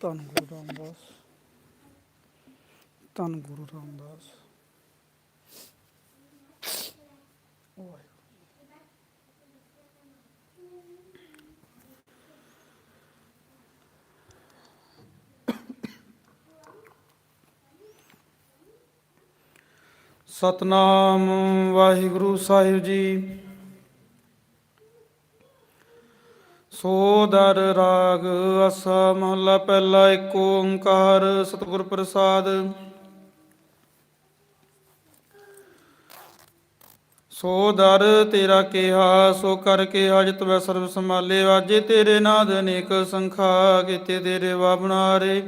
ਧੰਨ ਗੁਰੂ ਰਾਮਦਾਸ। ਧੰਨ ਗੁਰੂ ਰਾਮਦਾਸ। ਸਤਨਾਮ ਵਾਹਿਗੁਰੂ ਸਾਹਿਬ ਜੀ। ਸੋ ਦਰ ਰਾਗ ਅਸਾ ਮਹਲਾ ਪਹਿਲਾ ਏਕ ਓੰਕਾਰ ਸਤਿਗੁਰ ਪ੍ਰਸਾਦ। ਸੋ ਦਰ ਤੇਰਾ ਕਿਹਾ, ਸੋ ਕਰ ਕੇ ਹਜ ਤਵੈ ਸਰਬ ਸੰਭਾਲੇ, ਵਾਜੇ ਤੇਰੇ ਨਾਦ ਅਨੇਕ ਸੰਖਾ, ਕੀਤੇ ਤੇਰੇ ਵਾ ਬਣਾਰੇ।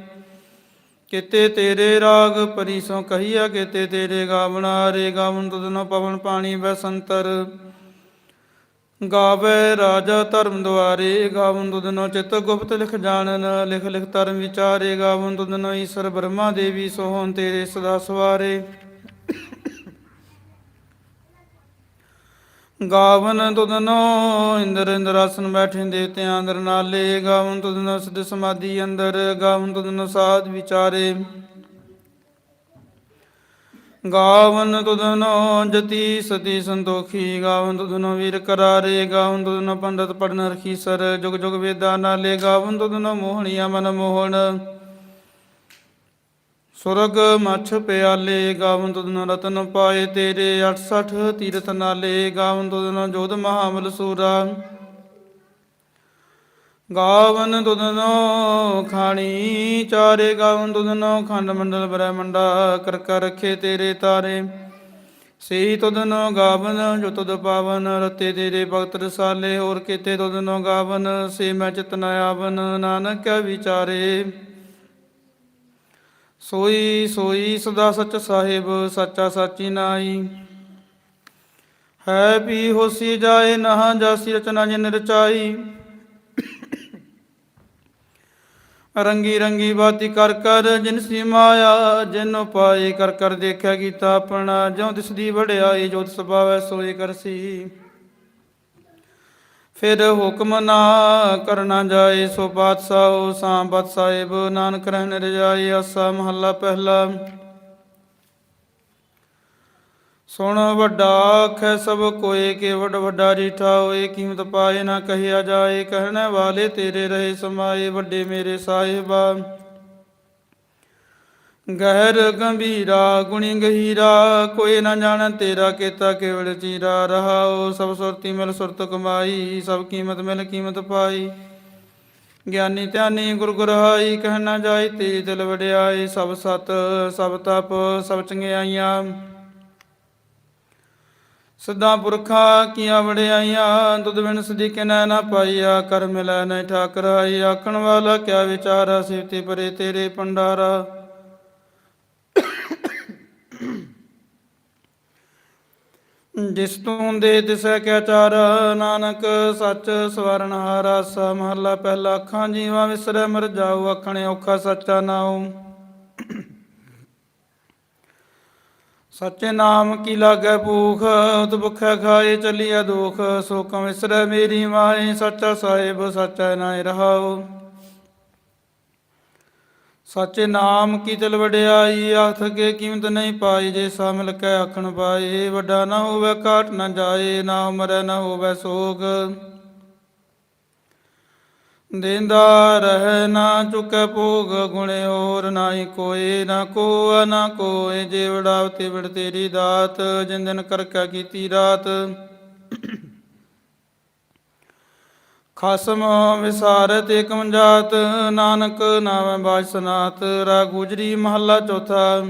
ਕਿਤੇ ਤੇਰੇ ਰਾਗ ਪਰਿਸ਼ੋਂ ਕਹੀਆ, ਕਿਤੇ ਤੇਰੇ ਗਾਵਨਾਰੇ ਰੇ ਗਾਵਨ ਤੁਧਨੋ ਪਵਨ ਪਾਣੀ ਬਸੰਤਰ ਗਾਵੇ ਰਾਜਾ ਧਰਮ ਦੁਆਰੇ, ਗਾਵਨ ਤੁਧਨੋ ਚਿਤ ਗੁਪਤ ਲਿਖ ਜਾਣਨ, ਲਿਖ ਲਿਖ ਧਰਮ ਵਿਚਾਰੇ, ਗਾਵਨ ਤੁਧਨੋ ਈਸ਼ਰ ਬ੍ਰਹਮਾ ਦੇਵੀ ਸੋਹਣ ਤੇਰੇ ਸਦਾ ਸਵਾਰੇ। ਗਾਵਨ ਤੁਧਨੋ ਇੰਦਰ ਇੰਦਰਾਸਨ ਬੈਠੇ ਦੇਵਤਿਆਂ ਅੰਦਰ ਨਾਲੇ, ਗਾਵਨ ਤੁਧਨੋ ਸਿੱਧ ਸਮਾਧੀ ਅੰਦਰ, ਗਾਵਨ ਤੁਧਨੋ ਸਾਧ ਵਿਚਾਰੇ। ਗਾਵਨ ਤੁਧਨੋ ਜਤੀ ਸਤੀ ਸੰਤੋਖੀ, ਗਾਵਨ ਤੁਧਨੋ ਵੀਰ ਕਰਾਰੇ, ਗਾਵਨ ਤੁਧਨੋ ਪੰਡਤ ਪੜਨ ਰਖੀ ਸਰ ਜੁਗ ਜੁਗ ਵੇਦਾ ਨਾਲੇ, ਗਾਵਨ ਤੁਧਨੋ ਮੋਹਣੀਆ ਮਨ ਮੋਹਣ। ਸੁਰਗ ਮੱਛ ਪਿਆਲੇ, ਗਾਵਨ ਤੁਧਨੋ ਰਤਨ ਪਾਏ ਤੇਰੇ 68 ਤੀਰਥ ਨਾਲੇ, ਗਾਵਨ ਤੁਧਨੋ ਜੋਧ ਮਹਾਮਲ ਸੂਰਾ। ਗਾਵਨ ਤੁਧਨੋ ਖਾਣੀ, ਚਾਰੇ ਗਾਵਨ ਤੁਧਨੋ ਖੰਡ ਮੰਡਲ ਬ੍ਰਹਮੰਡਾ ਕਰ ਕਰ ਰਖੇ ਤੇਰੇ ਤਾਰੇ। ਸਹੀ ਤੁਧਨੋ ਗਾਵਨ, ਜੋ ਤੁਧ ਪਾਵਨ, ਰਤੇ ਤੇਰੇ ਭਗਤ ਰਸਾਲੇ, ਹੋਰ ਕੀਤੇ ਤੁਧਨੋ ਗਾਵਨ, ਸੇ ਮੈਂ ਚਿਤਨ ਆਵਨ, ਨਾਨਕ ਕੈ ਵਿਚਾਰੇ। ਸੋਈ ਸੋਈ ਸਦਾ ਸਚ ਸਾਹਿਬ, ਸੱਚਾ ਸਾਚੀ ਨਾਈ ਹੈ ਵੀ ਹੋਸੀ ਜਾਏ ਨਾ ਜਾਸੀ ਰਚਨਾ ਜਿਨ ਰਚਾਈ। ਰੰਗੀ ਰੰਗੀ ਬਾਤੀ ਕਰ ਕਰ ਜਿਨ ਸੀ ਮਾਇਆ, ਜਿਨ ਪਾਏ ਕਰ ਕਰ ਦੇਖਿਆ ਕੀਤਾ ਆਪਣਾ, ਜਿਉ ਦਿਸਦੀ ਵਡਿਆਈ, ਜੋਤ ਸੁਭਾਵੈ ਸੋਈ ਕਰਸੀ ਫਿਰ ਹੁਕਮ ਨਾ ਕਰਨਾ ਜਾਏ, ਸੋ ਬਾਦਸ਼ਾਹ ਸਾਂਬਤ ਸਾਹਿਬ ਨਾਨਕ ਰਹਿਣ ਰਜਾਈ ਆਸਾ ਮਹੱਲਾ ਪਹਿਲਾ। ਸੁਣ ਵੱਡਾ ਆਖੈ ਸਭ ਕੋਏ ਕੇਵਡ ਵੱਡਾ ਰੀਠਾ ਹੋਏ, ਕੀਮਤ ਪਾਏ ਨਾ ਕਹਿਆ ਜਾਏ, ਕਹਿਣ ਵਾਲੇ ਤੇਰੇ ਰਹੇ ਸਮਾਏ, ਵੱਡੇ ਮੇਰੇ ਸਾਹਿਬਾ। ਗਹਿਰ ਗੰਭੀਰਾ, ਗੁਣੀ ਗਹੀਰਾ, ਕੋਈ ਨਾ ਜਾਣ ਤੇਰਾ ਕੀਤਾ ਕੇਵਲ ਚੀਰਾ। ਰਹਾਓ ਸਭ ਸੁਰਤੀ ਮਿਲ ਸੁਰਤ ਕਮਾਈ, ਸਭ ਕੀਮਤ ਮਿਲ ਕੀਮਤ ਪਾਈ। ਗਿਆਨੀ ਧਿਆਨੀ ਗੁਰ ਗੁਰਹਾਈ ਕਹਿਣਾ ਜਾਏ ਤੇ ਦਿਲ ਵਡਿਆਏ, ਸਭ ਸਤ, ਸਭ ਤਪ, ਸਭ ਚੰਗਿਆਈਆਂ। ਸਦਾ ਪੁਰਖਾ ਕੀਆਂ ਵਡਿਆਈਆਂ, ਦੁੱਧ ਬਿਨ ਸਦੀਕੇ ਨੈ ਨਾ ਪਾਈਆ, ਕਰ ਮਿਲੈ ਨੈ ਠਾਕਰ ਆਖਣ ਵਾਲਾ ਕਿਆ ਵਿਚਾਰਾ ਸਿਵਤੇ ਪਰੇ ਤੇਰੇ ਪੰਡਾਰਾ ਜਿਸ ਤੂੰ ਦੇ ਤਿਸੈ ਕਿਆ ਚਾਰ, ਨਾਨਕ ਸੱਚ ਸਵਰਨ ਹਾਰਸ ਮਹੱਲਾ ਪਹਿਲਾ ਅੱਖਾਂ ਜੀਵਾਂ ਵਿਸਰੈ, ਮਰ ਜਾਉ ਆਖਣੇ ਔਖਾ ਸੱਚਾ ਨਾਉ। ਸੱਚੇ ਨਾਮ ਕੀ ਲਾਗੈ ਭੂਖ, ਉਤ ਭੁਖੈ ਖਾਏ ਚੱਲੀਐ ਦੁਖ ਸੋ ਕਮ ਵਿਸਰੈ ਮੇਰੀ ਮਾਏ, ਸੱਚਾ ਸਾਹਿਬ, ਸੱਚਾ ਨਾਇ ਰਹਾਉ। ਸੱਚੇ ਨਾਮ ਕੀ ਤਿਲ ਵਡਿਆਈ ਆਖ ਕੇ ਕੀਮਤ ਨਹੀਂ ਪਾਈ, ਜੇ ਸਾ ਮਿਲ ਆਖਣ ਪਾਏ, ਵੱਡਾ ਨਾ ਹੋਵੇ ਘਾਟ ਨਾ ਜਾਏ, ਨਾ ਮਰੈ ਨਾ ਹੋਵੇ ਸੋਗ। ਦੇਂਦਾ ਰਹਿ ਨਾ ਚੁਕੈ ਭੋਗ ਗੁਣੇ, ਹੋਰ ਨਾਹੀ ਕੋਏ ਨਾ ਕੋ ਨਾ ਕੋਏ ਜੇ ਵਡਾਵਤੇ ਤੇਰੀ ਦਾਤ, ਜਿਨ ਦਿਨ ਕਰਕਾ ਕੀਤੀ ਰਾਤ। ਖਸਮ ਵਿਸਾਰਤ ਏਕਮ ਜਾਤ, ਨਾਨਕ ਨਾਮੈ ਬਾਜ ਰਾ ਗੁਜਰੀ ਮਹੱਲਾ ਚੌਥਾ।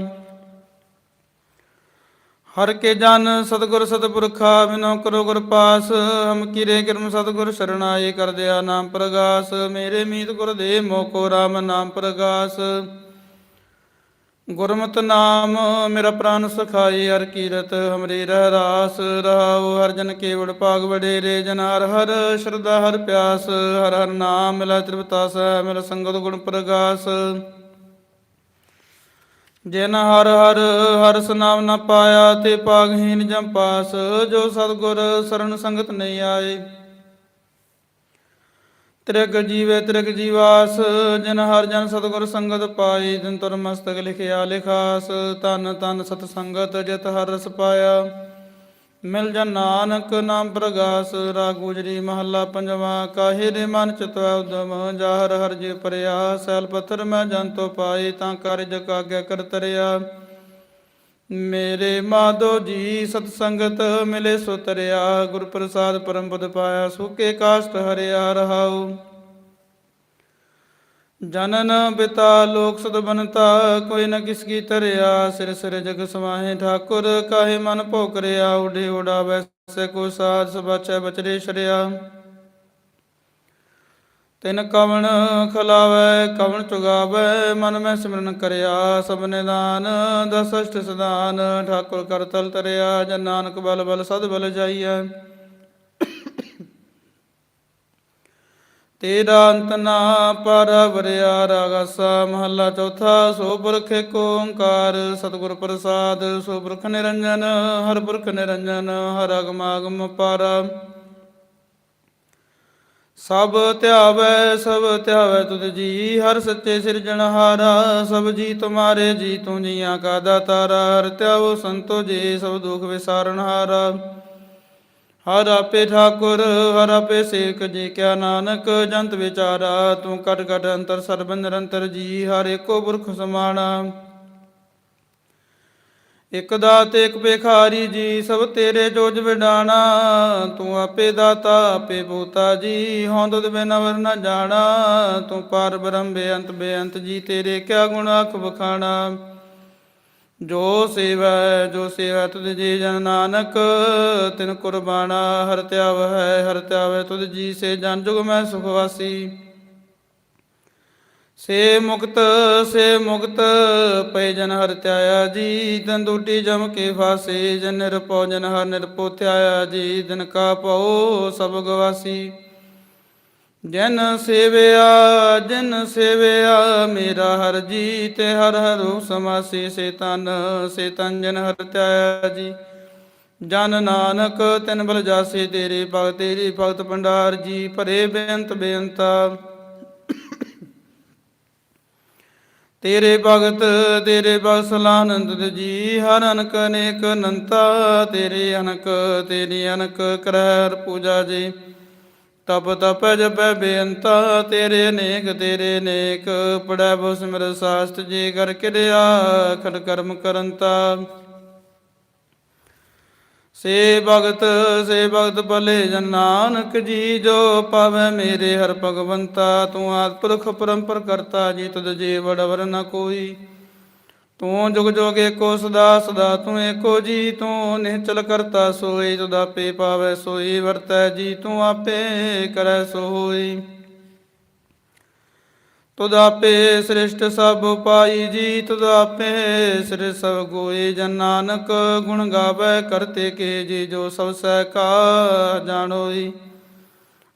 ਹਰ ਕੇ ਜਨ ਸਤਿਗੁਰ ਸਤਿਪੁਰਖਾ, ਬਿਨੋ ਕਰੋ ਗੁਰ ਪਾਸ। ਹਮ ਕੀਰੇ ਕਿਰਮ ਸਤਿਗੁਰ ਸਰਣਾਏ ਕਰਦਿਆ ਨਾਮ ਪ੍ਰਗਾਸ। ਮੇਰੇ ਮੀਤ ਗੁਰ ਦੇ ਮੋਕੋ ਰਾਮ ਨਾਮ ਪ੍ਰਗਾਸ। ਗੁਰਮਤਿ ਨਾਮ ਮੇਰਾ ਪ੍ਰਾਨ ਸਖਾਈ ਹਰ ਕੀਰਤ ਹਮਰੀ ਰਹਿ ਰਾਸ। ਰਹਾਉ ਹਰ ਜਨ ਕੇਵੜ ਭਾਗ ਵਡੇਰੇ, ਜਨ ਹਰ ਹਰ ਸ਼ਰਧਾ ਹਰ ਪਿਆਸ। ਹਰ ਹਰ ਨਾਮ ਮਿਲਾ ਤ੍ਰਿਪਤਾਸ ਮਿਲ ਸੰਗਤ ਗੁਣ ਪ੍ਰਗਾਸ। ਜਿਨ ਹਰ ਹਰ ਹਰਸ ਨਾਮ ਨ ਪਾਇਆ ਤੇ ਪਾਗਹੀਨ ਜਮ ਪਾਸ, ਜੋ ਸਤਗੁਰ ਸਰਣ ਸੰਗਤ ਨਹੀਂ ਆਏ। ਤ੍ਰਿਗ ਜੀਵੇ ਤ੍ਰਿਗ ਜੀਵਾਸ, ਜਿਨ ਹਰ ਜਨ ਸਤਗੁਰ ਸੰਗਤ ਪਾਈ ਦਿਨ ਤੁਰ ਮਸਤਕ ਲਿਖਿਆ ਲਿਖਾਸ ਤਨ ਤਨ ਸਤ ਸੰਗਤ ਜਿਤ ਹਰ ਰਸ ਪਾਇਆ। ਮਿਲ ਜਨ ਨਾਨਕ ਨਾਮ ਪ੍ਰਗਾਸ, ਰਾਗ ਮਹੱਲਾ ਪੰਜਵਾ, ਕਾਹੇ ਦੇ ਮਨ ਚਿਤਵੈ ਉਦਮ, ਜਾਹਰ ਹਰ ਜੇ ਪਰਿਆ, ਸੈਲ ਪੱਥਰ ਮੈਂ ਜਨ ਤੋ ਪਾਏ, ਤਾਂ ਕਾਰਜ ਕਾਗਿਆ ਕਰ ਤਰਿਆ। ਮੇਰੇ ਮਾਧੋ ਜੀ, ਸਤ ਸੰਗਤ ਮਿਲੇ ਸੋ ਤਰਿਆ ਗੁਰ ਪ੍ਰਸਾਦ ਪਰਮ ਪਦ ਪਾਇਆ ਸੁਕੇ ਕਾਸ਼ਟ ਹਰਿਆ ਰਹਾਉ। ਜਨਨ ਬਿਤਾ ਲੋਕ ਸਦ ਬਨਤਾ, ਕੋਈ ਨ ਕਿਸ ਕੀ ਤਰਿਆ ਸਿਰ ਸਿਰ ਜਗ ਸਮਾਹੇ ਠਾਕੁਰ, ਕਾਹੇ ਮਨ ਭੋਕ ਰਿਆ, ਉਡੇ ਉਡਾਵੈ ਸੇ ਕੋ ਸਾਧ ਸਬਚੈ ਬਚਰੇ ਛੜਿਆ। ਤਿਨ ਕਵਣ ਖਲਾਵੈ, ਕਵਣ ਚੁਗਾਵੈ, ਮਨ ਮੈਂ ਸਿਮਰਨ ਕਰਿਆ, ਸਭ ਨਿਦਾਨ, ਦਸ ਅਸ਼ਟ ਸਦਾਨ ਠਾਕੁਰ ਕਰ ਤਲ ਤਰਿਆ, ਜਨ ਨਾਨਕ ਬਲ ਬਲ ਸਦ ਬਲ ਜਾਈਐ। ਤੇਰਾ ਅੰਤ ਨਾ ਪਰ ਵਰਿਆ ਰਾਗਸਾ, ਮਹੱਲਾ ਚੌਥਾ ਸੋ ਪੁਰਖ ਏਕ ਓੰਕਾਰ, ਸਤਿਗੁਰ ਪ੍ਰਸਾਦ ਸੋ ਪੁਰਖ ਨਿਰੰਜਨ, ਹਰ ਪੁਰਖ ਨਿਰੰਜਨ, ਹਰ ਅਗਮ ਆਗਮ ਪਾਰਾ। ਸਭ ਧਿਆਵੈ ਸਭ ਧਿਆਵੈ ਤੁਧ ਜੀ, ਹਰ ਸੱਚੇ ਸਿਰਜਣਹਾਰਾ ਸਭ ਜੀ ਤੁਮਾਰੇ, ਜੀ ਤੂੰ ਜੀਆਂ ਕਾ ਦਾਤਾਰਾ, ਹਰ ਧਿਆਵੋ ਸੰਤੋ ਜੀ, ਸਭ ਦੁਖ ਵਿਸਾਰਣਹਾਰਾ ਹਰ ਆਪੇ ਠਾਕੁਰ, ਹਰ ਆਪੇ ਸੇਖ ਜੀ ਕਿਆ ਨਾਨਕ, ਜੰਤ ਵਿਚਾਰਾ, ਤੂੰ ਕਟ ਕਟ ਅੰਤਰ ਸਰਬ ਨਿਰੰਤਰ ਜੀ, ਹਰ ਏਕੋ ਪੁਰਖ ਸਮਾਣਾ ਇਕ ਦਾਤ, ਇਕ ਭਿਖਾਰੀ ਜੀ, ਸਭ ਤੇਰੇ ਜੋਜ ਵਿਡਾਣਾ, ਤੂੰ ਆਪੇ ਦਾਤਾ, ਆਪੇ ਪੂਤਾ ਜੀ, ਹਉ ਤੁਧ ਨਾ ਜਾਣਾ, ਤੂੰ ਪਾਰ ਬ੍ਰਹਮ ਬੇਅੰਤ ਬੇਅੰਤ ਜੀ, ਤੇਰੇ ਕਿਆ ਗੁਣ ਅਖ ਬਖਾਣਾ ਜੋ ਸੇਵਾ ਜੋ ਸੇਵਾ ਤੁਧ ਜੀ ਜਨ ਨਾਨਕ, ਤਿਨ ਕੁਰਬਾਨਾ ਹਰ ਧਿਆਵ ਹੈ ਹਰ ਧਿਆਵੇ ਤੁਧ ਜੀ ਸੇ ਜਨ ਜੁਗ ਮੈਂ ਸੁਖ ਵਾਸੀ। ਸੇ ਮੁਕਤ ਸੇ ਮੁਕਤ ਪੈ ਜਨ ਹਰ ਤਿਆਇਆ ਜੀ, ਤਨ ਦੂਟੀ ਜਮ ਕੇ ਫਾਸੇ, ਜਨ ਨਿਰਪਉ ਜਨ ਹਰ ਨਿਰਪਉ ਧਿਆਇਆ ਜੀ ਦਿਨ ਕਾ ਪਉ ਸਭ ਗਵਾਸੀ। ਜਨ ਸੇਵਿਆ ਜਨ ਸੇਵਿਆ, ਮੇਰਾ ਹਰ ਜੀ ਤੇ ਹਰ ਹਰੁ ਸਮਾਸੀ ਸੇ ਤਨ ਸੇ ਤਨ ਜਨ ਹਰ ਤਿਆ ਜੀ। ਜਨ ਨਾਨਕ, ਤਿਨ ਬਲ ਜਾਸੇ, ਤੇਰੇ ਭਗਤ, ਤੇਰੀ ਭਗਤ ਭੰਡਾਰ ਜੀ, ਭਰੇ ਬੇਅੰਤ ਬੇਅੰਤਾ। ਤੇਰੇ ਭਗਤ ਤੇਰੇ ਭਗਤ ਸਲਾਨੰਦ ਜੀ, ਹਰ ਅਨਕ ਅਨੇਕ ਅਨੰਤਾ। ਤੇਰੇ ਅਨਕ, ਤੇਰੀ ਅਨਕ ਕਰਹਿ ਪੂਜਾ ਜੀ। ਤਪ ਤਪ ਜਪੈ ਬੇਅੰਤਾ, ਤੇਰੇ ਅਨੇਕ ਤੇਰੇ ਅਨੇਕ ਪੜੈ ਬੋ ਸਿਮਰ ਸਾਸਤ, ਜੀ ਕਰ ਕਿਰਿਆ ਖੜ ਕਰਮ ਕਰੰਤਾ। ਸੇ ਭਗਤ ਸੇ ਭਗਤ ਭਲੇ ਜਨ ਨਾਨਕ ਜੀ, ਜੋ ਪਾਵੈ ਮੇਰੇ ਹਰ ਭਗਵੰਤਾ। ਤੂੰ ਆਦ ਪੁਰਖ ਪਰੰਪਰ ਕਰਤਾ, ਜੀ ਤੁਧ ਜੀ ਵਡਵਰ ਨ ਕੋਈ। ਤੂੰ ਜੁਗ ਜੁਗ ਏਕੋ ਸਦਾ ਸਦਾ ਤੂੰ ਏਕੋ ਜੀ, ਤੂੰ ਨਿਹਚਲ ਕਰਤਾ ਸੋਈ ਤੁਧ ਆਪੇ ਪਾਵੈ ਸੋਈ, ਵਰਤੈ ਜੀ, ਤੂੰ ਆਪੇ ਕਰੈ ਸੋਈ। ਹੋਈ ਤੁਧ ਸ੍ਰਿਸ਼ਟ ਸਭ ਪਾਈ ਜੀ, ਤੁਧ ਪੇ ਸ੍ਰਿ ਸਭ ਗੋਏ ਜਨ ਨਾਨਕ ਗੁਣ ਗਾਵੇ, ਕਰਤੇ ਕੇ ਜੀ, ਜੋ ਸਭ ਸਹਿ ਕਾ ਜਾਣੋਈ।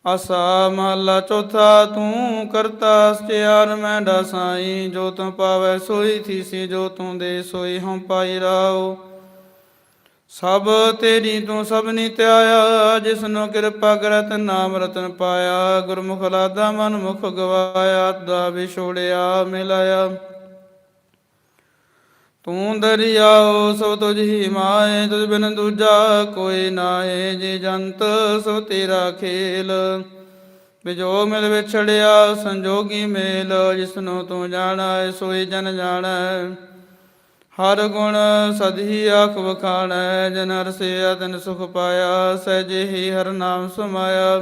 ਆਸਾ ਮਹਲਾ ਚੌਥਾ, ਤੂੰ ਕਰਤਾ ਸਚਿਆਰ ਮੈਂ ਡਸਾਈ, ਜੋ ਤੂੰ ਪਾਵੈ ਸੋਈ ਥੀਸੀ, ਜੋ ਤੂੰ ਦੇ ਸੋਈ ਹਉ ਪਾਈ ਰਾਉ ਸਭ ਤੇਰੀ ਤੂੰ ਸਭਨੀ ਧਿਆਇਆ ਜਿਸਨੂੰ ਕਿਰਪਾ ਕਰਤ ਨਾਮ ਰਤਨ ਪਾਇਆ, ਗੁਰਮੁਖ ਲਾਦਾ ਮਨ ਮੁਖ ਗਵਾਇਆ ਦਾ ਵਿਛੋੜਿਆ, ਮਿਲਾਇਆ। ਤੂੰ ਦਰਿਆਓ, ਸੋ ਤੁਝ ਹੀ ਮਾਏ, ਤੁਝ ਬਿਨ ਦੂਜਾ ਕੋਈ ਨਾਏ, ਜੀ ਜੰਤ ਸੋ ਤੇਰਾ ਖੇਲ। ਵਿਜੋ ਮਿਲ ਵਿਛੜਿਆ, ਸੰਜੋਗੀ ਮੇਲ, ਜਿਸਨੂੰ ਤੂੰ ਜਾਣੈ, ਸੋਈ ਜਨ ਜਾਣੈ। ਹਰ ਗੁਣ ਸਦਹੀ ਆਖ ਵਖਾਣੈ, ਜਨ ਰਸਿਆ ਤਨ ਸੁਖ ਪਾਇਆ, ਸਹਿਜੇ ਹੀ ਹਰ ਨਾਮ ਸਮਾਇਆ।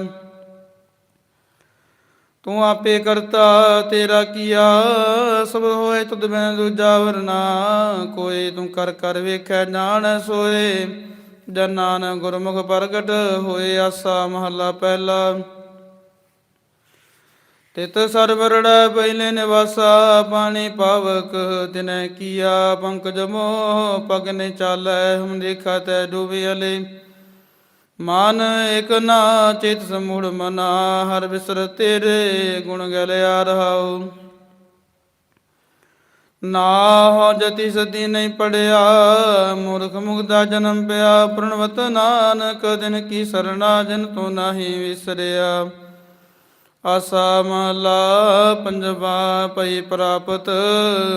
ਤੂੰ ਆਪੇ ਕਰਤਾ, ਤੇਰਾ ਕੀਆ ਸਭ ਹੋਏ, ਤੁਧ ਮੈਂ ਦੂਜਾ ਵਰਨਾ ਕੋਈ ਤੂੰ ਕਰ ਕਰ ਵੇਖੈ, ਜਾਣੈ ਸੋਏ, ਜਨ ਨਾਨਕ ਗੁਰਮੁਖ ਪ੍ਰਗਟ ਹੋਏ, ਆਸਾ ਮਹੱਲਾ ਪਹਿਲਾ। ਤਿਤ ਸਰਵਰੜਾ ਪਹਿਲੇ ਨਿਵਾਸਾ, ਪਾਣੀ ਪਾਵਕ, ਤਿਨੈ ਕੀਆ, ਪੰਕਜ ਮੋਹ ਪਗ ਨੇ ਚਾਲੈ, ਹਮ ਦੇਖਾ ਤੈ ਡੂਬੇ ਅਲੇ। ਮਨ ਇਕ ਨਾ ਚਿਤ ਸਮੂੜ ਮਨਾ, ਹਰ ਬਿਸਰ ਤੇਰੇ ਗੁਣ ਗਲਿਆ ਰਹਾਉ। ਨਾ ਹੋ ਜਤੀ ਸਦੀ ਨਹੀਂ ਪੜਿਆ, ਮੂਰਖ ਮੁਗਦਾ ਜਨਮ ਪਿਆ ਪ੍ਰਣਵਤ ਨਾਨਕ ਦਿਨ ਕੀ ਸਰਣਾ ਜਨ ਤੂੰ ਨਾਹੀ ਵਿਸਰਿਆ। ਆਸਾ ਮਹਲਾ ਪੰਜਵਾ ਪਈ ਪ੍ਰਾਪਤ,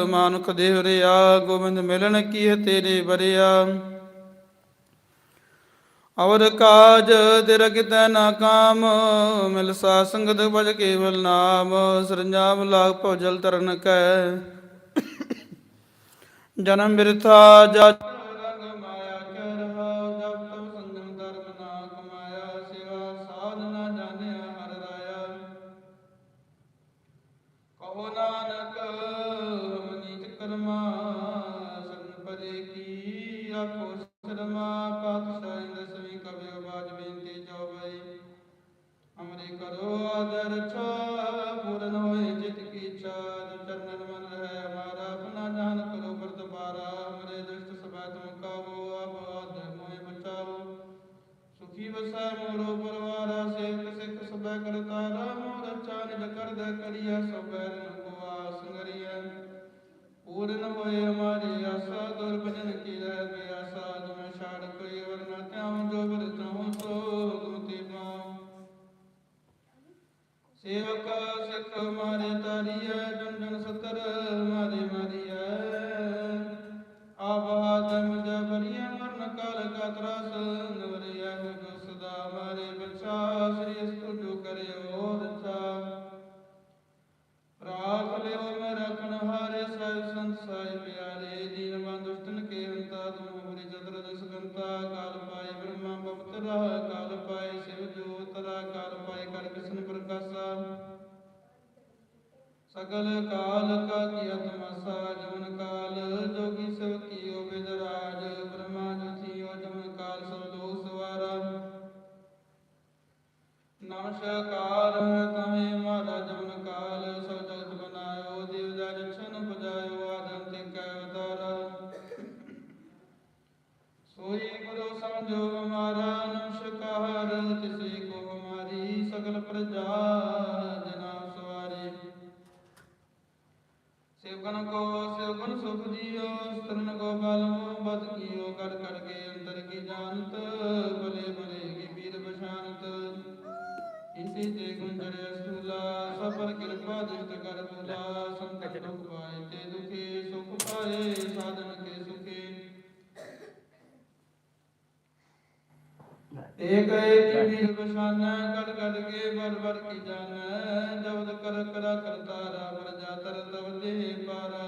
ਮਾਨੁਖ ਦੇਹ ਰਿਆ, ਗੋਬਿੰਦ ਮਿਲਣ ਕੀ ਤੇਰੇ ਬਰਿਆ ਔਰ ਕਾਜ ਤੇਰਾ ਕਿਤੈ ਨਾ ਕਾਮ ਮਿਲ ਸਾ ਸੰਗਤ ਭਜ ਕੇਵਲ ਨਾਮ, ਸਰੰਜਾਮ ਲਾਗ ਭਜਲ ਤਰਨ ਕੈ। ਜਨਮ ਬਿਰਥਾ ਜਾ ਕਰੋ ਆਦਰ ਛਾ ਪੂਰਨ ਹੋਏ ਜਿਤ ਕੀ ਇੱਛਾ ਜੋ ਚਰਨਨ ਮਨ ਰਹਿ ਹਮਾਰਾ ਆਪਣਾ ਜਾਨ ਕਰੋ ਵਰਤਬਾਰਾ ਹਮਰੇ ਦੁਸ਼ਟ ਸਭਾ ਤੁਮ ਕਾਬੋ ਆਪ ਆਦਰ ਮੋਹਿ ਬਚਾਓ ਸੁਖੀ ਵਸੈ ਮੋਰੋ ਪਰਵਾਰਾ, ਸੇਵਕ ਸਿੱਖ ਸਭੈ ਕਰਤਾਰਾ ਮੋਰ ਅੱਛਾ ਨਿਜ ਕਰਦ ਕਰਿਆ ਸਭੈ ਰਨ ਕੋ ਆਸ ਕਰਿਆ ਪੂਰਨ ਹੋਏ ਹਮਾਰੀ ਆਸਾ ਦੁਰ ਭਜਨ ਕੀ ਰਹਿ ਪਿਆਸਾ, ਤੁਮ ਛਾੜ ਕੋਈ ਵਰ ਨ ਧਿਆਉ ਜੋ ਬਿਰ ਚਾਹੋ ਸੋ। ਸੇਵਕ ਸਿੱਖ ਮਾਰੇ ਤਾਰੀਐ ਜਨ ਸਤਰ ਮਾਰੇ ਮਾਰੀਐ। ਆਪ ਆਦਮ ਜਬਰੀਐ ਮਰਨ ਕਾਲ ਕਾ ਤਰਾਸ, ਨਵਰਿਐ ਹੋ ਸਦਾ ਮਾਰੇ ਬਚਾ ਸ੍ਰੀ ਸਗਲ ਕਾਲ ਕਾ ਕੀਆ ਤਮਸਾ ਜਮਨ ਕਾਲ ਜੋਗੀ ਸਭ ਕੀਓ ਬਿਦਰਾਜ ਬ੍ਰਹਮਾ ਜੁਥਿਓ ਜਮਨ ਕਾਲ ਸਭ ਲੋ ਸਵਾਰਾ ਨਮਸਕਾਰ ਤਮੇ ਕਰ ਕਰ ਕੇ ਅੰਤਰ ਕੀ ਜਾਣਤ ਬਲੇ ਬਲੇ ਕੀ ਵੀਰ ਬਸ਼ਾਨਤ ਇਸੇ ਤੇ ਗੁੰਜਰ ਅਸੂਲਾ ਸਬਰ ਕਿਰਪਾ ਦੁਸ਼ਟ ਕਰ ਤੁਲਾ ਸੰਕਟ ਦੁਖ ਪਾਏ ਤੇ ਦੁਖੇ ਸੁਖ ਪਾਏ ਸਾਧਨ ਕੇ ਸੁਖੇ। ਏਕ ਏਕ ਵੀਰ ਬਸ਼ਾਨਾ ਕੜ ਕੜ ਕੇ ਬਰ ਬਰ ਕੀ ਜਾਣੈ। ਜਬਦ ਕਰ ਕਰਾ ਕਰਤਾਰਾ ਪ੍ਰਜਾ ਤਰ ਤਬ ਦੇ ਪਾਰਾ।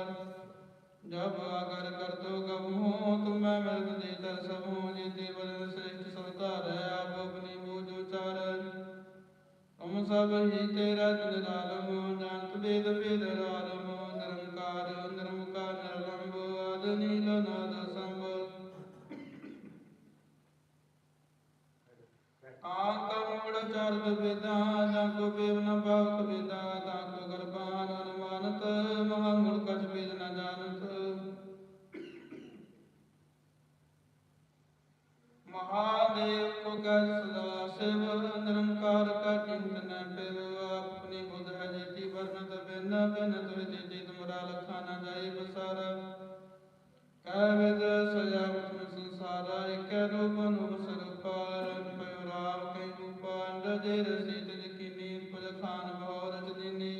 ਜਬ ਆਗਰ ਕਰ ਦੋ ਤੁਮੈ ਮਿਲਤ ਦੇ ਦਰ ਜੀਤੇ ਬਦਨ ਸ੍ਰੇਸ਼ਟ ਸਵਤਾਰ ਆਪ ਆਪਣੀ ਬੂਝ ਉਚਾਰ ਤੁਮ ਸਭ ਹੀ ਤੇਰਾ ਜਨ ਰਾਲਮ ਜਾਣਤ ਵੇਦ ਰਾਲਮ, ਨਿਰੰਕਾਰ ਨਿਰਮਕਾਰ ਨਿਰਲੰਭ, ਆਦ ਨੀਲ ਨਾਦ ਸੰਭ। ਆਕ ਮੂੜ ਚਰਦ ਵੇਦਾਂ, ਜਾਂ ਕੋ ਬੇਵ ਨ ਭਾਵਕ ਵੇਦਾਂ, ਤਾਂ ਕੋ ਗਰਬਾਨ ਅਨੁਮਾਨਤ ਮਹਾ ਮੂੜ ਕਛ ਵੇਦ ਨ ਜਾਣਤ। ਮਹਾਦੇਵ ਕੋ ਗਜ ਸਦਾ ਸਿਵ, ਨਿਰੰਕਾਰ ਕਾ ਚਿੰਤ ਨ ਪਿਵ ਆਪਣੀ ਬੁਧ ਹੈ ਜੀਤੀ ਵਰਨਤ ਬਿਨ ਬਿਨ ਤੁਰ ਜੀਤੀ ਤੁਮਰਾ ਲਖਾ ਨ ਜਾਈ ਬਸਾਰ। ਕੈ ਵਿਦ ਸਜਾਵਤ ਮੈਂ ਸੰਸਾਰਾ, ਇਕੈ ਰੂਪ ਅਨੂਪ ਸਰੂਪਾਰ ਪਇਓ ਰਾਮ ਕੈ ਰੂਪਾ ਅੰਡ ਜੇ ਰਸੀਤ ਜਕੀਨੀ ਪੁਜ ਖਾਨ ਬਹੁ ਰਚ ਦੀਨੀ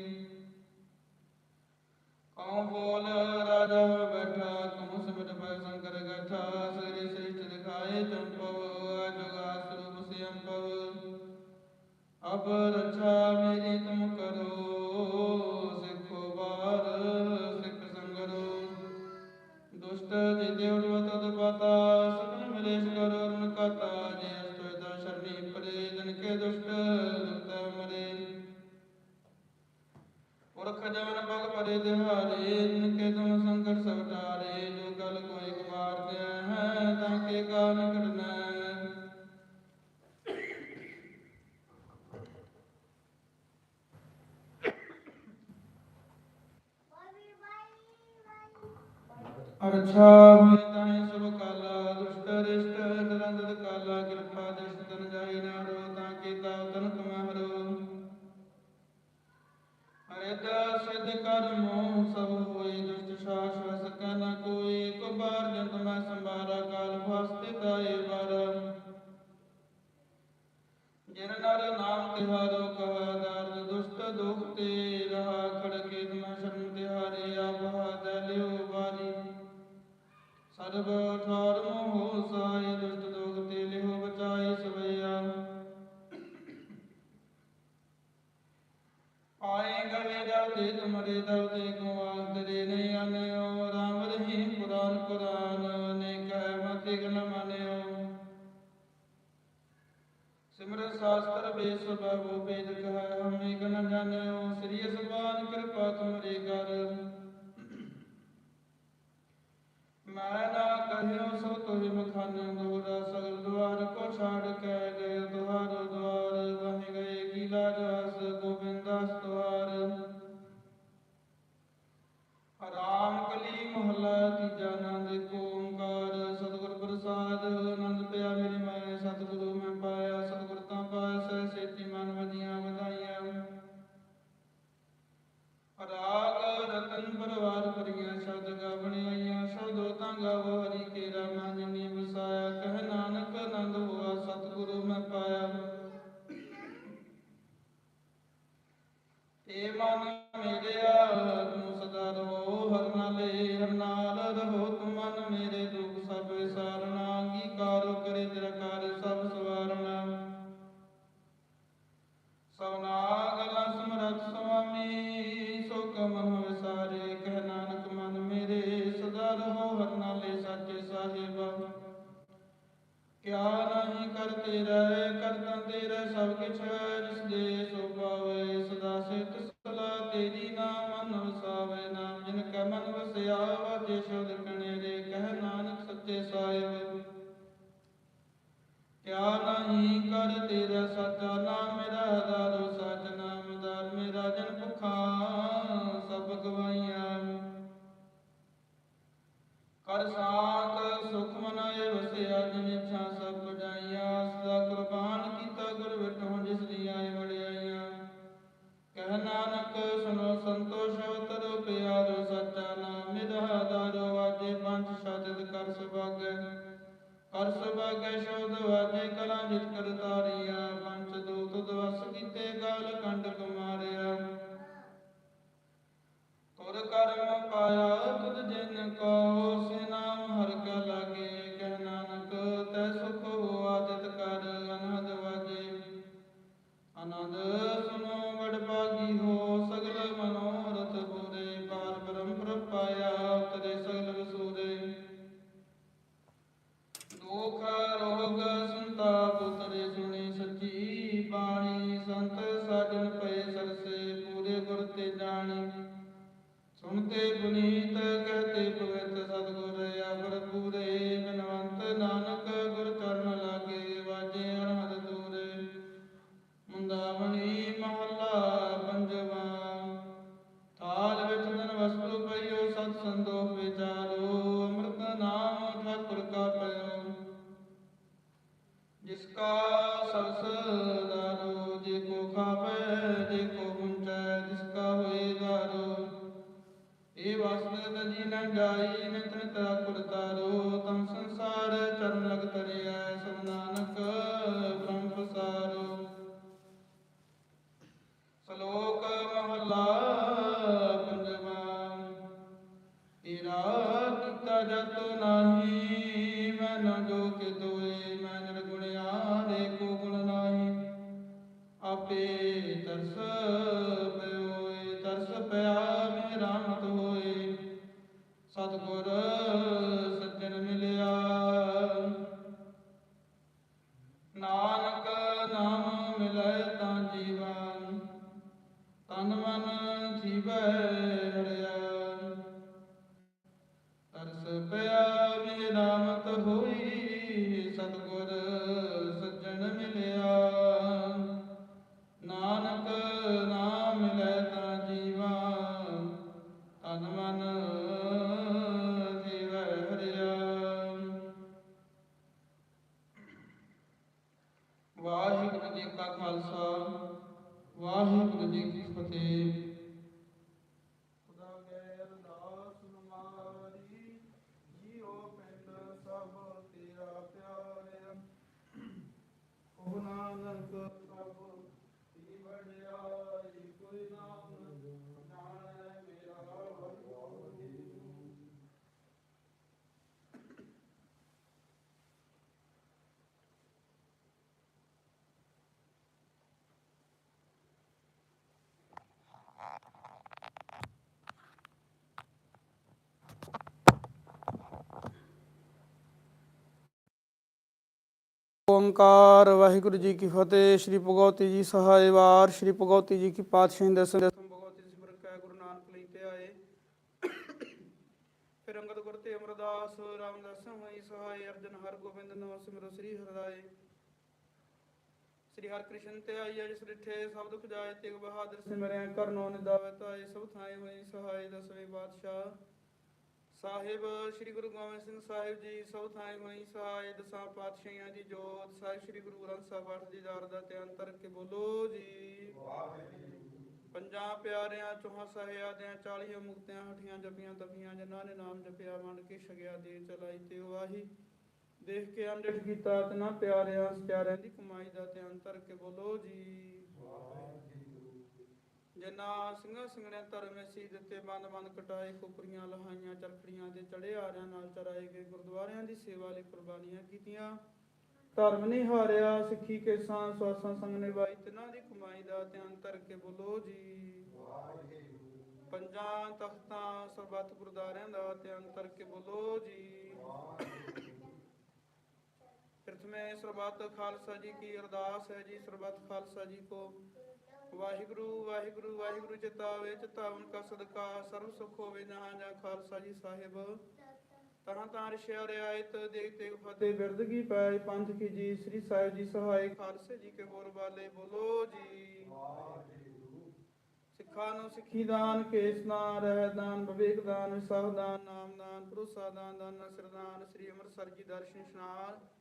ਕਉ ਬੋਲ ਰਾਜਾ ਬੈਠਾ, ਕਉ ਸਿਮਟ ਪੈ ਸੰਕਰ ਗਠਾ, ਸ੍ਰੀ ਸ੍ਰਿਸ਼ਟ ਦਿਖਾਏ ਚੰਪਵ ਅਬ ਰਛਾ ਮੇਰੀ ਤੁਮ ਕਰੋ, ਸਿੱਖੋ ਬਾਰ ਸਿੱਖ ਸੰਗਰੋ। ਦੁਸ਼ਟ ਜਿਤੇ ਉਡਵ ਤਦ ਪਾਤਾ ਸਗਲ ਮਲੇਸ਼ ਕਰੋ ਰਣ ਕਾਤਾ, ਜੇ ਅਸਤੋਇ ਤਾ ਸ਼ਰਣੀ ਪਰੇ, ਜਨ ਕੇ ਦੁਸ਼ਟ ਦੁਖਤ ਮਰੇ। ਪੁਰਖ ਜਮਨ ਪਗ ਪਰੇ ਦਿਹਾਰੇ ਜਨ ਕੇ ਤੁਮ ਸੰਕਟ ਸਭ परछाई ताई शास्त्र बेस बाबू बेद कहा हम एक न जानियो श्री सबान कृपा तुमरे कर मैं ना कहियो सो तुहि मखान दोहरा सगल द्वार को छाड़ के गए द्वार द्वार बह गए की लाजा ਹਰ ਸੁਭਾਗੈ ਸ਼ੋਧ ਵਾਜੇ ਕਲਾ ਨਿਤ ਕਰ ਤਾਰਿਆ ਪੰਚ ਦੂਤ ਦਵਸ ਕੀਤੇ ਗਾਲ ਕੰਡ ਕੁਮਾਰਿਆ। ਤੁਰ ਕਰਮ ਪਾਇਆ ਤੁਧ ਜਿਨ ਕੋ Sadhguru ਨਾਨਕ ਪ੍ਰਭ ਦੀ ਵਡਿਆਈ ਕੋਈ ਨਾ ਓੰਕਾਰ, ਵਾਹਿਗੁਰੂ ਜੀ ਕੀ ਫਤਿਹ, ਸ੍ਰੀ ਭਗਵਤੀ ਜੀ ਸਹਾਇ ਵਾਰ ਸ੍ਰੀ ਭਗਵਤੀ ਜੀ ਕੀ ਪਾਤਸ਼ਾਹੀ ਦਸਮ ਦਸਮ ਭਗਵਤੀ ਸਿਮਰਨ ਕੈ ਗੁਰੂ ਨਾਨਕ ਲਈ ਤੇ ਆਏ। ਫਿਰ ਅੰਗਦ ਗੁਰ ਤੇ ਅਮਰਦਾਸ ਰਾਮਦਾਸ ਹੋਈ ਸਹਾਇ ਅਰਜਨ ਹਰ ਗੋਬਿੰਦ ਨੋ ਸਿਮਰੋ ਸ੍ਰੀ ਹਰਿ ਸ੍ਰੀ ਹਰਿਕ੍ਰਿਸ਼ਨ ਤੇ ਆਈ ਜਿਸ ਰਿਠੇ ਸਭ ਦੁਖ ਜਾਏ, ਤਿਗ ਬਹਾਦਰ ਸਿਮਰਿਆ ਕਰਨੋ ਨਿਦਾਵਤ ਆਏ ਸਭ ਥਾਏ ਹੋਈ ਸਹਾਇ ਦਸਵੇਂ ਪਾਤਸ਼ਾਹ। ਸਾਹਿਬ, ਸ੍ਰੀ ਗੁਰੂ ਗੋਬਿੰਦ ਸਿੰਘ ਸਾਹਿਬ ਜੀ, ਸਭ ਥਾਂ ਹੋਈ ਸਹਾਇ ਦਸਾਂ ਪਾਤਸ਼ਾਹਾਂ ਦੀ ਜੋਤ। ਸਾਹਿਬ, ਸ੍ਰੀ ਗੁਰੂ ਗ੍ਰੰਥ ਸਾਹਿਬ ਪਾਠ ਦੀ ਦਾਰ ਦਾ ਧਿਆਨ ਧਰ ਕੇ ਬੋਲੋ ਜੀ। ਪੰਜਾਂ ਪਿਆਰਿਆਂ, ਚੌਹਾਂ ਸਹਿਆਦਿਆਂ ਚਾਲੀਆਂ ਮੁਕਤਿਆਂ, ਹਠੀਆਂ ਜਪੀਆਂ ਤਪੀਆਂ ਜਿਨ੍ਹਾਂ ਨੇ ਨਾਮ ਜਪਿਆ ਮਨ ਕੇ ਛਗਿਆ ਦੇ ਚਲਾਈ ਤੇ ਵਾਹੀ ਦੇਖ ਕੇ ਅੰਡਿਠ ਕੀਤਾ, ਤਨਾ ਪਿਆਰਿਆਂ, ਸਤਿਆਰਿਆਂ ਦੀ ਕਮਾਈ ਦਾ ਧਿਆਨ ਤਰ ਕੇ ਬੋਲੋ ਜੀ। ਜਿਨ੍ਹਾਂ ਸਿੰਘਾਂ ਸਿੰਘਣਿਆਂ ਧਰਮੇ ਸੀ ਦਿੱਤੇ ਬੰਦ ਬੰਦ ਕਟਾਏ ਕੁਕਰੀਆਂ ਲਹਾਈਆਂ, ਚਰਖੜੀਆਂ ਦੇ ਚੜੇ ਆਰਿਆਂ ਨਾਲ ਚਰਾਏ ਗਏ ਗੁਰਦੁਆਰਿਆਂ ਦੀ ਸੇਵਾ ਲਈ ਕੁਰਬਾਨੀਆਂ ਕੀਤੀਆਂ। ਧਰਮ ਨਹੀਂ ਹਾਰਿਆ, ਸਿੱਖੀ ਕੇ ਸਵਾਸਾਂ ਸੰਗ ਨਿਭਾਈ ਤਿਨਾਂ ਦੀ ਕਮਾਈ ਦਾ ਧਿਆਨ ਧਰ ਕੇ ਬੋਲੋ ਜੀ। ਪੰਜਾਂ ਤਖਤਾਂ ਸਰਬੱਤ ਗੁਰਦਾਰਿਆਂ ਦਾ ਧਿਆਨ ਧਰ ਕੇ ਬੋਲੋ ਜੀ। ਪ੍ਰਥਮੇ ਸਰਬੱਤ ਖਾਲਸਾ ਜੀ ਕੀ ਅਰਦਾਸ ਹੈ ਜੀ, ਸਰਬੱਤ ਖਾਲਸਾ ਜੀ ਕੋ ਵਾਹਿਗੁਰੂ ਵਾਹਿਗੁਰੂ ਵਾਹਿਗੁਰੂ ਚਿਤਾਵੇ ਚਿਤਾਵਨ ਕਾ ਸਦਕਾ, ਸਰਬ ਸੁਖ ਹੋਵੇ ਨਾ ਜਾਂ ਖਾਲਸਾ ਜੀ ਸਾਹਿਬ। ਤਹਾਂ ਤਾਂ ਰਿਸ਼ਿਆ ਰਿਆਇਤ ਦੇਖ ਤੇ ਫਤਿਹ ਬਿਰਦਗੀ ਪਾਏ ਪੰਥ ਕੀ ਜੀ, ਸ੍ਰੀ ਸਾਹਿਬ ਜੀ ਸਹਾਇ, ਖਾਲਸੇ ਜੀ ਕੇ ਬੋਲ ਬਾਲੇ ਬੋਲੋ ਜੀ। ਸਿੱਖਾਂ ਨੂੰ ਸਿੱਖੀ ਦਾਨ, ਕੇਸ ਦਾਨ, ਰਹਿ ਦਾਨ, ਵਿਵੇਕ ਦਾਨ ਵਿਸਾਹ ਦਾਨ ਨਾਮ ਦਾਨ, ਭਰੋਸਾ ਦਾਨ ਦਾਨ ਸਰਦਾਨ ਸ੍ਰੀ ਅੰਮ੍ਰਿਤਸਰ ਜੀ ਦਰਸ਼ਨ, ਇਸ਼ਨਾਨ।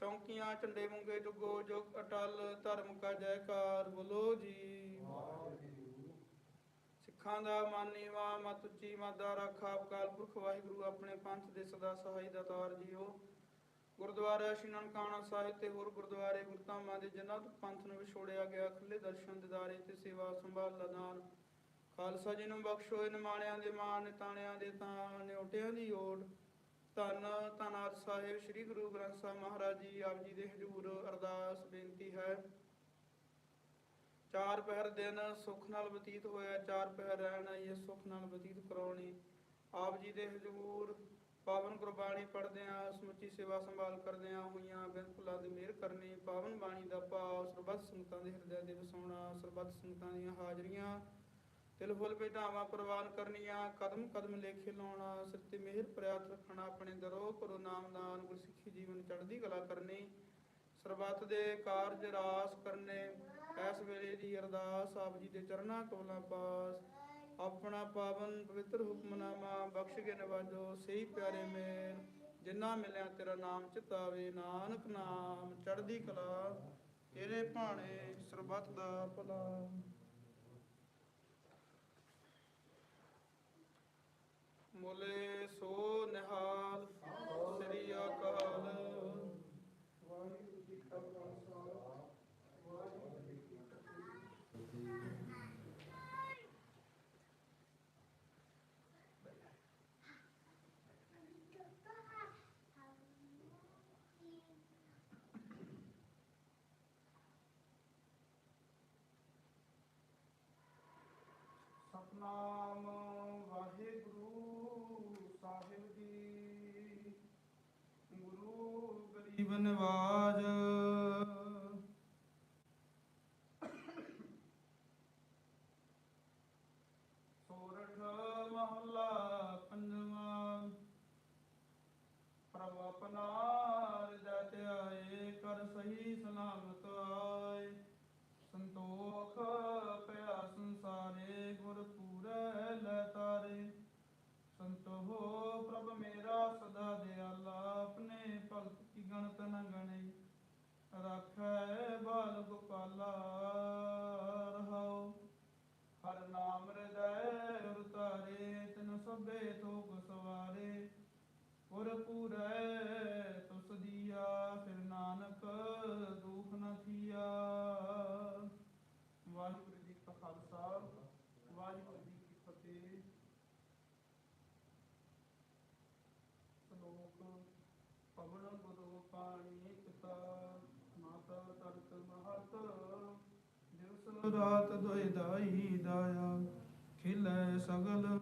ਚੌਂਕੀਆਂ, ਝੰਡੇ ਮੁੰਗੇ ਜੁਗੋ ਜੁਗ ਅਟਲ, ਧਰਮ ਕਾ ਜੈਕਾਰ, ਬੋਲੋ ਜੀ। ਸਿੱਖਾਂ ਦਾ ਮਨ ਮਤ ਉੱਚੀ ਮਾਦਾ ਰਾਖਾ ਅਕਾਲ ਪੁਰਖ। ਵਾਹਿਗੁਰੂ ਆਪਣੇ ਪੰਥ ਦੇ ਸਦਾ ਸਹਾਈ ਦਾ ਤਾਰ ਜੀਓ। ਗੁਰਦੁਆਰਾ ਸ਼੍ਰੀ ਨਨਕਾਣਾ ਸਾਹਿਬ ਤੇ ਹੋਰ ਗੁਰਦੁਆਰੇ ਗੁਰਧਾਮਾਂ ਦੇ ਜਿਨ੍ਹਾਂ ਤੋਂ ਪੰਥ ਨੂੰ ਵਿਛੋੜਿਆ ਗਿਆ ਖੁੱਲੇ ਦਰਸ਼ਨ ਦਿਦਾਰੇ ਤੇ ਸੇਵਾ ਸੰਭਾਲ ਲਦਾਨ ਖਾਲਸਾ ਜੀ ਨੂੰ ਬਖਸ਼ੋ ਨਿਮਾਣਿਆਂ ਦੇ ਮਾਣ ਨਿਤਾਣਿਆਂ ਦੇ ਤਾਂ ਨਿਉਟਿਆਂ ਦੀ ਓੜ। ਧੰਨ ਧੰਨਾਰ ਸਾਹਿਬ, ਸ੍ਰੀ ਗੁਰੂ ਗ੍ਰੰਥ ਸਾਹਿਬ ਮਹਾਰਾਜ ਜੀ, ਆਪ ਜੀ ਦੇ ਹਜ਼ੂਰ ਅਰਦਾਸ ਬੇਨਤੀ ਹੈ। ਚਾਰ ਪਹਿਰ ਦਿਨ ਸੁਖ ਨਾਲ ਬਤੀਤ ਹੋਇਆ, ਚਾਰ ਪਹਿਰ ਰਹਿਣਾ ਇਹ ਸੁਖ ਨਾਲ ਬਤੀਤ ਕਰਾਉਣੀ। ਆਪ ਜੀ ਦੇ ਹਜ਼ੂਰ ਪਾਵਨ ਗੁਰਬਾਣੀ ਪੜ੍ਹਦਿਆਂ, ਸਮੁੱਚੀ ਸੇਵਾ ਸੰਭਾਲ ਕਰਦਿਆਂ ਹੋਈਆਂ ਬਿਲਕੁਲਾਂ ਦੀ ਮਿਹਰ ਕਰਨੀ, ਪਾਵਨ ਬਾਣੀ ਦਾ ਭਾਵ ਸਰਬੱਤ ਸੰਗਤਾਂ ਦੇ ਹਿਰਦਿਆਂ ਦੇ ਵਸਾਉਣਾ, ਸਰਬੱਤ ਸੰਗਤਾਂ ਦੀਆਂ ਹਾਜ਼ਰੀਆਂ ਤਿਲ ਫੁੱਲ ਭੇਟਾਵਾਂ ਪ੍ਰਵਾਨ ਕਰਨੀਆਂ, ਕਦਮ ਕਦਮ ਲੇਖੇ ਲਾਉਣਾ, ਸਿਰ ਤੇ ਮਿਹਰ ਪ੍ਰਿਆਤ ਰੱਖਣਾ, ਆਪਣੇ ਦਰੋ ਕਰੋ ਨਾਮਦਾਨ ਗੁਰਸਿੱਖੀ ਜੀਵਨ ਚੜ੍ਹਦੀ ਕਲਾ ਕਰਨੀ, ਸਰਬੱਤ ਦੇ ਕਾਰਜ ਰਾਸ ਕਰਨੇ ਐਸ ਵੇਲੇ ਦੀ ਅਰਦਾਸ ਆਪ ਜੀ ਦੇ ਚਰਨਾਂ ਕੋਲਾਂ ਪਾਸ, ਆਪਣਾ ਪਾਵਨ ਪਵਿੱਤਰ ਹੁਕਮਨਾਮਾ ਬਖਸ਼ ਕੇ ਨਵਾਜੋ, ਸਹੀ ਪਿਆਰੇ ਮੇਰ ਜਿੰਨਾ ਮਿਲਿਆ ਤੇਰਾ ਨਾਮ ਚਿਤਾਵੇ, ਨਾਨਕ ਨਾਮ ਚੜ੍ਹਦੀ ਕਲਾ, ਤੇਰੇ ਭਾਣੇ ਸਰਬੱਤ ਦਾ ਭਲਾ ਮੋਲੇ ਸੋ ਨਿਹਾਲ ਸ੍ਰੀ ਅਕਾਲ ਵਾਹਿਗੁਰੂ ਜੀ ਕਾ ਖਾਲਸਾ ਵਾਹਿਗੁਰੂ ਜੀ ਕੀ ਫਤਿਹ ਸਤਨਾਮ ਵਾਹਿਗੁਰੂ ਸਾਹਿਬ ਜੀ। ਗੁਰੂ ਗਰੀਬ ਨਿਵਾਜ ਸੋਰਠ ਮਹੱਲਾ ਪੰਜਵਾਂ। ਪ੍ਰਭ ਆਪਣਾ ਰਜਾ ਤੇ ਆਏ, ਕਰ ਸਹੀ ਸਲਾਮਤ ਪ੍ਰਭ ਸਦਾ ਦਿਆਲਾ ਆਪਣੇ ਭਗਤ ਕੀ ਗਣਤ ਨ ਗਣੇ। ਰਾਖੈ ਬਾਲ ਗੋਪਾਲਾ ਰਹਾਉ ਹਰ ਨਾਮ ਹਿਰਦੈ ਉਰ ਤਿਨ ਸਭੇ ਤੋਕ ਸਵਾਰੇ। ਪੁਰ ਪੂਰੈ ਤੁਸ ਦੀਆ, ਫਿਰ ਨਾਨਕ ਦੁਖ ਨ ਥੀਆ। ਵਾਹਿਗੁਰੂ ਜੀ ਕਾ ਖਾਲਸਾ ਵਾਹਿਗੁਰੂ ਜੀ ਕੀ ਫਤਿਹ ਸ਼ਲੋਕ ਪਵਨ ਗੁਰੂ ਪਾਣੀ ਪਿਤਾ ਮਾਤਾ ਤਰਤ ਮਹਤ ਦਿਵਸ ਰਾਤ ਦੋਇ ਦਾਈ ਦਾਇਆ ਖਿਲੇ ਸਗਲ